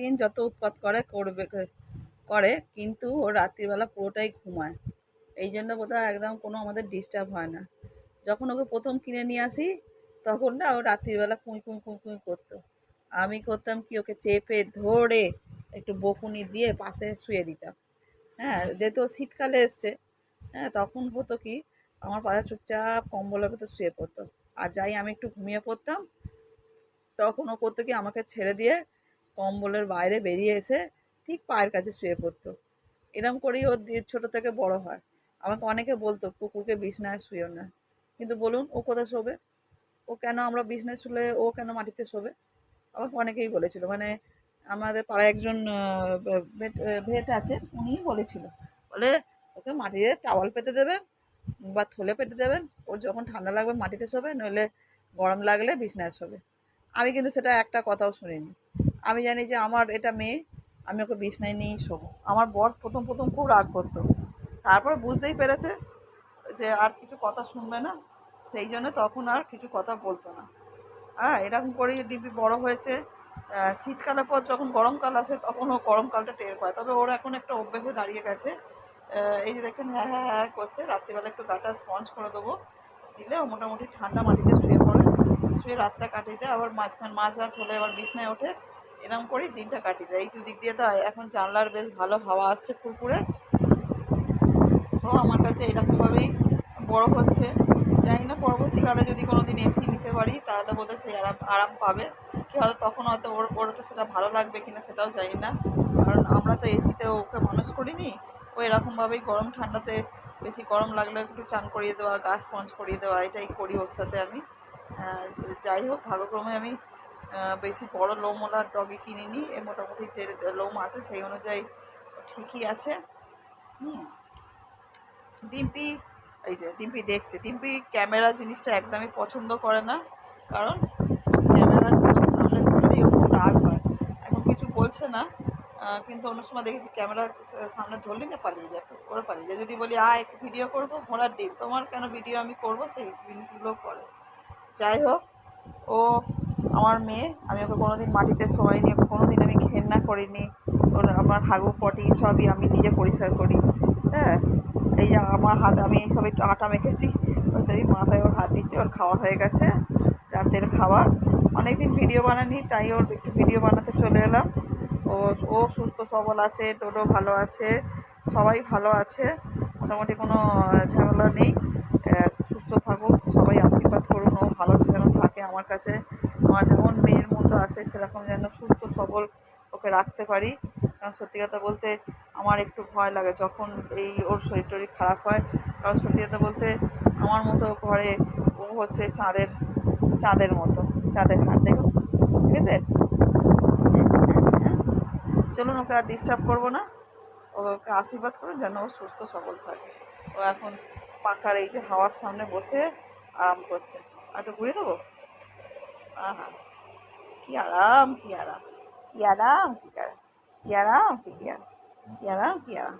সারাদিন যত উৎপাত করে, করবে, করে, কিন্তু ও রাত্রিবেলা পুরোটাই ঘুমায়। এই জন্য বোধহয় একদম কোনো আমাদের ডিস্টার্ব হয় না। যখন ওকে প্রথম কিনে নিয়ে আসি, তখন না ও রাত্রিবেলা কুঁই কুঁই কুঁই কুঁই করতো। আমি করতাম কি, ওকে চেপে ধরে একটু বকুনি দিয়ে পাশে শুয়ে দিতাম। হ্যাঁ যেহেতু শীতকালে এসছে হ্যাঁ তখন হতো কি, আমার পাশে চুপচাপ কম্বলের ভেতর শুয়ে পড়তো। আর যাই আমি একটু ঘুমিয়ে পড়তাম, তখন ও করতো কি, আমাকে ছেড়ে দিয়ে কম্বলের বাইরে বেরিয়ে এসে ঠিক পায়ের কাছে শুয়ে পড়তো। এরম করেই ওর ছোটো থেকে বড় হয়। আমাকে অনেকে বলতো, কুকুরকে বিছনায় শুয়েও না। কিন্তু বলুন, ও কোথায় শোবে? ও কেন আমরা বিছনায় শুলে ও কেন মাটিতে শোবে? আমাকে অনেকেই বলেছিল। মানে আমাদের পাড়ায় একজন ভেট ভেট আছে উনি বলেছিল। বলে, ওকে মাটিতে টাওয়াল পেতে দেবেন বা থলে পেতে দেবেন। ওর যখন ঠান্ডা লাগবে মাটিতে শোবে, নইলে গরম লাগলে বিছনায় শোবে। আমি কিন্তু সেটা একটা কথাও শুনিনি। আমি জানি যে আমার এটা মেয়ে, আমি ওকে বিছনায় নিয়েই শোবো। আমার বর প্রথম প্রথম খুব রাগ করতো। তারপর বুঝতেই পেরেছে যে আর কিছু কথা শুনবে না, সেই জন্য তখন আর কিছু কথা বলতো না। হ্যাঁ এরকম করেই ডিপি বড় হয়েছে। শীতকালের পর যখন গরমকাল আসে, তখন ও গরমকালটা টের পায়। তবে ওর এখন একটা অভ্যেসে দাঁড়িয়ে গেছে। এই যে দেখছেন হ্যাঁ হ্যাঁ হ্যাঁ করছে। রাত্রিবেলা একটু গাটা স্পঞ্জ করে দেবো। দিলে ও মোটামুটি ঠান্ডা মাটিতে শুয়ে পড়ে। শুয়ে রাতটা কাটিয়ে দেয় আবার মাঝখান মাঝরাত হলে আবার বিছনায় ওঠে। এরকম করেই দিনটা কাটিয়ে দেয়। এই দুদিক দিয়ে তো এখন জানলার বেশ ভালো হাওয়া আসছে ফুরফুরে। তো আমার কাছে এরকমভাবেই বড় হচ্ছে। জানি না, পরবর্তীকালে যদি কোনো দিন এসি নিতে পারি, তাহলে বোধহয় সেই আরাম আরাম পাবে। কি হয়তো তখন হয়তো ওর ওর সেটা ভালো লাগবে কিনা সেটাও জানি না। কারণ আমরা তো এসিতে ওকে মানুষ করিনি। ও এরকমভাবেই গরম ঠান্ডাতে বেশি গরম লাগলে একটু চান করিয়ে দেওয়া, গাছ স্পঞ্জ করিয়ে দেওয়া, এটাই করি ওর সাথে আমি। যাই হোক, ভাগ্যক্রমে আমি বেশি বড় লোমওয়ালা ডগি কিনিনি এ মোটামুটি যে লোম আছে সেই অনুযায়ী ঠিকই আছে। হুম। ডিম্পি, এই যে ডিম্পি দেখছে, ডিম্পি ক্যামেরা জিনিসটা একদমই পছন্দ করে না, কারণ ক্যামেরা সামনে রাগ হয়। এখন কিছু বলছে না কিন্তু অন্য সময় দেখেছি ক্যামেরা সামনে ধরলে না পালিয়ে যায় করে পালিয়ে যায়। যদি বলি, আয়, একটু ভিডিও করব, ঘোড়ার ডিম, তোমার কেন ভিডিও আমি করব? সেই জিনিসগুলো করে। যাই হোক, ও আমার মেয়ে, আমি ওকে কোনোদিন মাটিতে শোয়াইনি, ওকে কোনোদিন আমি ঘেন্না করিনি, ওর আমার হাগু পটি সবই আমি নিজে পরিষ্কার করি। হ্যাঁ এই যে আমার হাত, আমি সব একটু আটা মেখেছি ওই মাথায় ওর হাত দিচ্ছে, ওর খাওয়া হয়ে গেছে, রাতের খাবার। অনেকদিন ভিডিও বানানি, তাই ওর একটু ভিডিও বানাতে চলে এলাম। ও ও সুস্থ সবল আছে, টোটো ভালো আছে, সবাই ভালো আছে, মোটামুটি কোনো ঝামেলা নেই। সুস্থ থাকুক, সবাই আশীর্বাদ করুন, ও ভালো যেন থাকে আমার কাছে। আমার যেমন মেয়ের মতো আছে, সেরকম যেন সুস্থ সবল ওকে রাখতে পারি। কারণ সত্যি কথা বলতে আমার একটু ভয় লাগে যখন এই ওর শরীর টরীর খারাপ হয়। কারণ সত্যি কথা বলতে আমার মতো ঘরে ও হচ্ছে চাঁদের চাঁদের মতো, চাঁদের হাট দেখো ঠিক আছে? চলুন, ওকে আর ডিস্টার্ব করব না। ওকে আশীর্বাদ করুন যেন ও সুস্থ সবল থাকে। ও এখন পাখার এই যে হাওয়ার সামনে বসে আরাম করছে। আর একটু ঘুরে দেবো? आहा किया राम किया राम किया राम किया राम किया राम किया राम किया राम